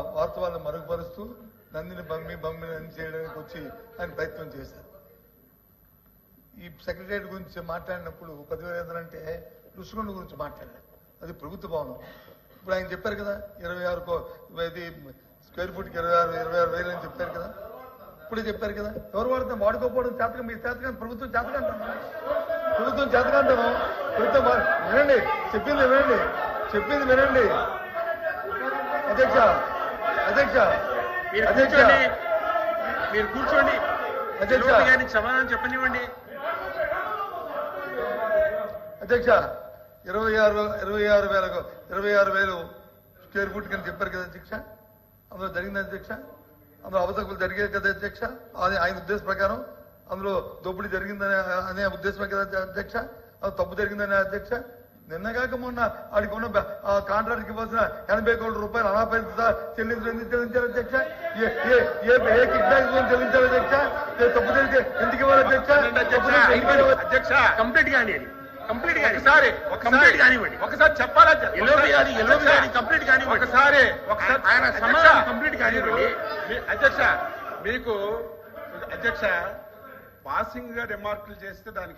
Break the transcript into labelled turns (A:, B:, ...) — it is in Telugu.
A: వాస్తవాలను మరుగుపరుస్తూ నందిని బమ్మి బమ్మి అని చేయడానికి వచ్చి ఆయన ప్రయత్నం చేశారు. ఈ సెక్రటరియట్ గురించి మాట్లాడినప్పుడు పదివేల ఐదు వందలు అంటే గురించి మాట్లాడారు. అది ప్రభుత్వ భవనం. ఇప్పుడు ఆయన చెప్పారు కదా ఇరవై ఆరు కో- ఇది స్క్వేర్ ఫుట్కి ఇరవై ఆరు ఇరవై ఆరు వేలు అని చెప్పారు కదా. ఇప్పుడే చెప్పారు కదా ఎవరు వాడితే వాడుకోకపోవడం చేతకం మీ చేతకం ప్రభుత్వం చేతగా ప్రభుత్వం చేతగా ప్రభుత్వం వినండి చెప్పింది వినండి చెప్పింది వినండి. అధ్యక్ష అధ్యక్ష
B: మీరు కూర్చోండి. మీరు కూర్చోండి.
A: అధ్యక్ష.
B: గారికి సమాధానం చెప్పనివ్వండి.
A: అధ్యక్ష ఇరవై ఆరు ఇరవై ఆరు వేలకు ఇరవై ఆరు వేలు స్క్వేర్ ఫుట్ కింద చెప్పారు కదా అధ్యక్ష? అందులో జరిగింది అధ్యక్ష? అందులో అవతకులు జరిగాయి కదా అధ్యక్ష? అది ఆయన ఉద్దేశం ప్రకారం అందులో దోపిడీ జరిగిందనే అనే ఉద్దేశమే కదా అధ్యక్ష? అది తప్పు జరిగిందనే అధ్యక్ష? నిన్నగాక మొన్న ఆడికి ఉన్న ఆ కాంట్రాక్ట్కి ఇవ్వాల్సిన ఎనభై కోట్ల రూపాయలు అనాపరిత చెల్లించడం ఎందుకు చెల్లించారు అధ్యక్ష ఏ ఏ ఏ ఏ కిక్ బ్యాక్ చెల్లించారు అధ్యక్ష ఏ తప్పు జరిగితే ఎందుకు ఇవ్వాలి అధ్యక్ష?
C: అధ్యక్ష.
B: కంప్లీట్ కానివ్వండి. కంప్లీట్
C: ఒకసారి
B: కంప్లీట్ కానివ్వండి.
C: ఒకసారి చెప్పాలా
B: కంప్లీట్ కానివ్వండి.
C: ఒకసారి ఒకసారి
B: ఆయన సమాధానం కంప్లీట్ కానివ్వండి.
C: అధ్యక్ష మీకు అధ్యక్ష పాసింగ్గా రిమార్కులు చేస్తే దానికి